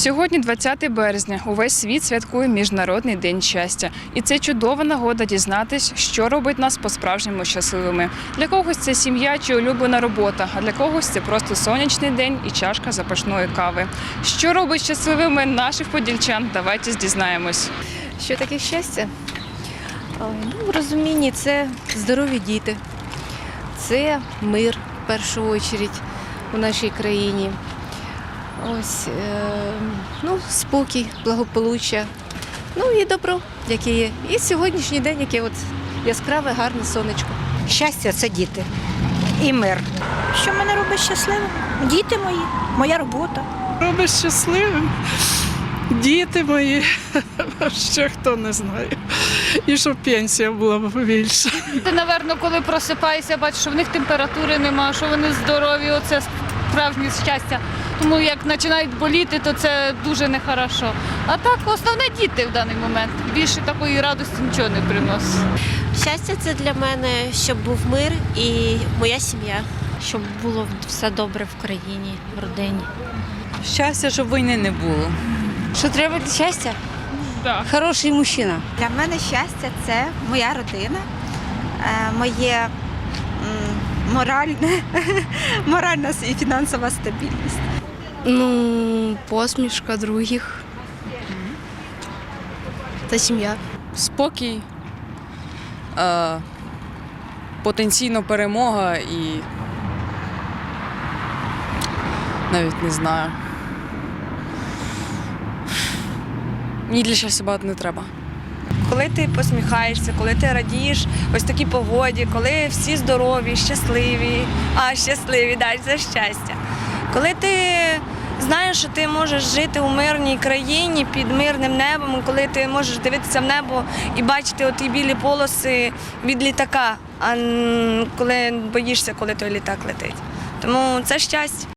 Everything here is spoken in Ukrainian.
Сьогодні 20 березня. Увесь світ святкує Міжнародний день щастя. І це чудова нагода дізнатись, що робить нас по-справжньому щасливими. Для когось це сім'я чи улюблена робота, а для когось це просто сонячний день і чашка запашної кави. Що робить щасливими наших подільчан? Давайте дізнаємось. Що таке щастя? Ну, в розумінні це здорові діти, це мир в першу чергу у нашій країні. Ось, е, ну, спокій, благополуччя, ну і добро, яке є. І сьогоднішній день, яке от яскраве, гарне сонечко. Щастя це діти і мир. Що мене робить щасливим? Діти мої, моя робота. робить щасливим. Діти мої, ще хто не знає. І щоб пенсія була б більше. Ти, напевно, коли просипаєшся, бачиш, що в них температури нема, що вони здорові, оце справжнє щастя. Тому як починають боліти, то це дуже нехорошо. А так, основне діти в даний момент. Більше такої радості нічого не приносить. Щастя це для мене, щоб був мир і моя сім'я. щоб було все добре в країні, в родині. Щастя, щоб війни не було. Що треба для щастя? Так. Хороший мужчина. Для мене щастя це моя родина, е, моє моральне, моральна і фінансова стабільність. Ну, посмішка других та сім'я. Спокій, е, потенційно перемога і навіть не знаю. Мені для щастя багато не треба. Коли ти посміхаєшся, коли ти радієш ось такій погоді, коли всі здорові, щасливі, а щасливі, дай це щастя. Коли ти знаєш, що ти можеш жити у мирній країні під мирним небом, коли ти можеш дивитися в небо і бачити оті білі полоси від літака, а коли боїшся, коли той літак летить. Тому це щастя.